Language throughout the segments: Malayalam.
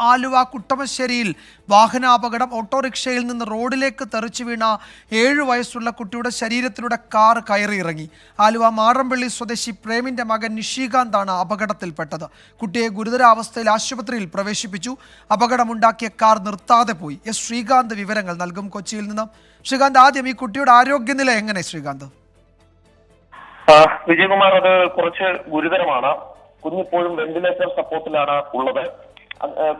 ആലുവ കുട്ടമശ്ശേരിയിൽ വാഹനാപകടം ഓട്ടോറിക്ഷയിൽ നിന്ന് റോഡിലേക്ക് തെറിച്ചു വീണ ഏഴു വയസ്സുള്ള കുട്ടിയുടെ ശരീരത്തിലൂടെ കാർ കയറിയിറങ്ങി. ആലുവ മാറമ്പള്ളി സ്വദേശി പ്രേമിന്റെ മകൻ നിഷികാന്താണ് അപകടത്തിൽപ്പെട്ടത്. കുട്ടിയെ ഗുരുതരാവസ്ഥയിൽ ആശുപത്രിയിൽ പ്രവേശിപ്പിച്ചു. അപകടമുണ്ടാക്കിയ കാർ നിർത്താതെ പോയി. എസ് ശ്രീകാന്ത് വിവരങ്ങൾ നൽകും കൊച്ചിയിൽ നിന്ന്. ശ്രീകാന്ത് ആദ്യം ഈ കുട്ടിയുടെ ആരോഗ്യനില എങ്ങനെ ശ്രീകാന്ത്? വിജയകുമാർ അത് കുറച്ച് ഗുരുതരമാണ്. കുഞ്ഞിപ്പോഴും വെന്റിലേറ്റർ സപ്പോർട്ടിലാണ് ഉള്ളത്.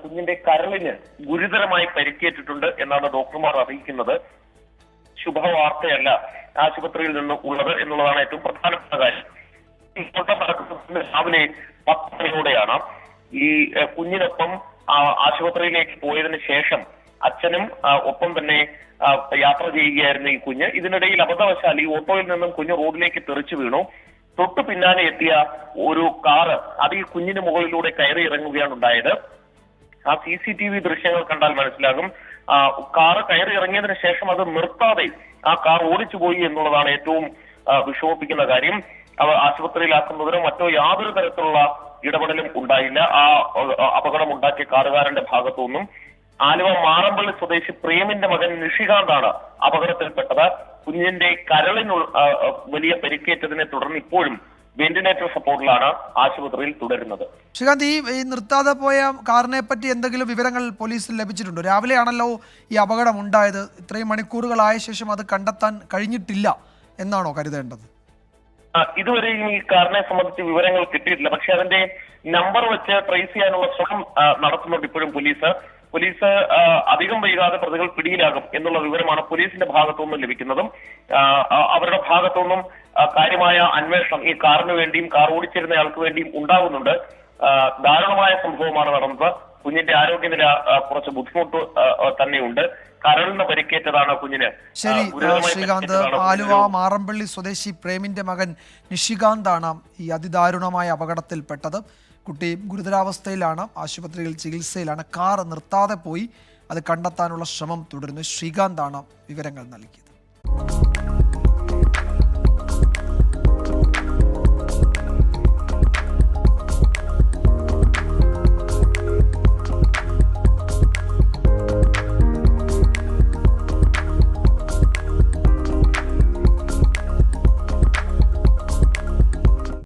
കുഞ്ഞിന്റെ കരളിന് ഗുരുതരമായി പരിക്കേറ്റിട്ടുണ്ട് എന്നാണ് ഡോക്ടർമാർ അറിയിക്കുന്നത്. ശുഭവാർത്തയല്ല ആശുപത്രിയിൽ നിന്ന് ഉള്ളത് എന്നുള്ളതാണ് ഏറ്റവും പ്രധാനപ്പെട്ട കാര്യം. രാവിലെ പത്ത് ഈ കുഞ്ഞിനൊപ്പം ആശുപത്രിയിലേക്ക് പോയതിനു ശേഷം അച്ഛനും ഒപ്പം തന്നെ യാത്ര ചെയ്യുകയായിരുന്നു ഈ കുഞ്ഞ്. ഇതിനിടയിൽ അബദ്ധവശാൽ ഈ ഓട്ടോയിൽ നിന്നും കുഞ്ഞ് റോഡിലേക്ക് തെറിച്ചു വീണു. തൊട്ടു പിന്നാലെ എത്തിയ ഒരു കാറ് അത് ഈ കുഞ്ഞിന് മുകളിലൂടെ കയറി ഇറങ്ങുകയാണ് ഉണ്ടായത്. ആ സി സി ടി വി ദൃശ്യങ്ങൾ കണ്ടാൽ മനസ്സിലാകും. കാറ് കയറി ഇറങ്ങിയതിനു ശേഷം അത് നിർത്താതെ ആ കാർ ഓടിച്ചു പോയി എന്നുള്ളതാണ് ഏറ്റവും വിഷമിപ്പിക്കുന്ന കാര്യം. അവർ ആശുപത്രിയിലാക്കുന്നതിനോ മറ്റോ യാതൊരു തരത്തിലുള്ള ഇടപെടലും ഉണ്ടായില്ല. ആ ആ, അപകടം ഉണ്ടാക്കിയ കാറുകാരന്റെ ഭാഗത്തുനിന്നും. ആലുവ മാറമ്പള്ളി സ്വദേശി പ്രേമിന്റെ മകൻ നിഷികാന്താണ് അപകടത്തിൽപ്പെട്ടത്. കുഞ്ഞിന്റെ കരളിന് വലിയ പരിക്കേറ്റതിനെ തുടർന്ന് ഇപ്പോഴും വെന്റിലേറ്റർ സപ്പോർട്ടിലാണ് ആശുപത്രിയിൽ തുടരുന്നത്. ശ്രീകാന്ത് ഈ ഈ നിർത്താതെ പോയ കാറിനെ പറ്റി എന്തെങ്കിലും വിവരങ്ങൾ പോലീസിൽ ലഭിച്ചിട്ടുണ്ടോ? രാവിലെയാണല്ലോ ഈ അപകടം ഉണ്ടായത്. ഇത്രയും മണിക്കൂറുകളായ ശേഷം അത് കണ്ടെത്താൻ കഴിഞ്ഞിട്ടില്ല എന്നാണോ കരുതേണ്ടത്? ഇതുവരെ ഈ കാറിനെ സംബന്ധിച്ച് വിവരങ്ങൾ കിട്ടിയിട്ടില്ല. പക്ഷെ അതിന്റെ നമ്പർ വെച്ച് ട്രേസ് ചെയ്യാനുള്ള ശ്രമം നടത്തുന്നുണ്ട് ഇപ്പോഴും പോലീസ്. പോലീസ് അധികം വൈകാതെ പ്രതികൾ പിടിയിലാകും എന്നുള്ള വിവരമാണ് പോലീസിന്റെ ഭാഗത്തുനിന്നും ലഭിക്കുന്നതും അവരുടെ ഭാഗത്തുനിന്നും കാര്യമായ അന്വേഷണം ഈ കാറിന് വേണ്ടിയും കാർ ഓടിച്ചിരുന്നയാൾക്ക് വേണ്ടിയും ഉണ്ടാകുന്നുണ്ട്. ദാരുണമായ സംഭവമാണ് നടന്നത്. കുഞ്ഞിന്റെ ആരോഗ്യനില കുറച്ച് ബുദ്ധിമുട്ട് തന്നെയുണ്ട്. കരളിന് പരിക്കേറ്റതാണ് കുഞ്ഞിന്. ശരി ശ്രീകാന്ത്. ആലുവ മാറമ്പള്ളി സ്വദേശി പ്രേമിന്റെ മകൻ നിഷികാന്താണ് ഈ അതിദാരുണമായ അപകടത്തിൽ പെട്ടത് കുട്ടി ഗുരുതരാവസ്ഥയിലാണ് ആശുപത്രിയിൽ ചികിത്സയിലാണ്. കാർ നിർത്താതെ പോയി. അത് കണ്ടെത്താനുള്ള ശ്രമം തുടരുന്നു. ശ്രീകാന്താണ് വിവരങ്ങൾ നൽകിയത്.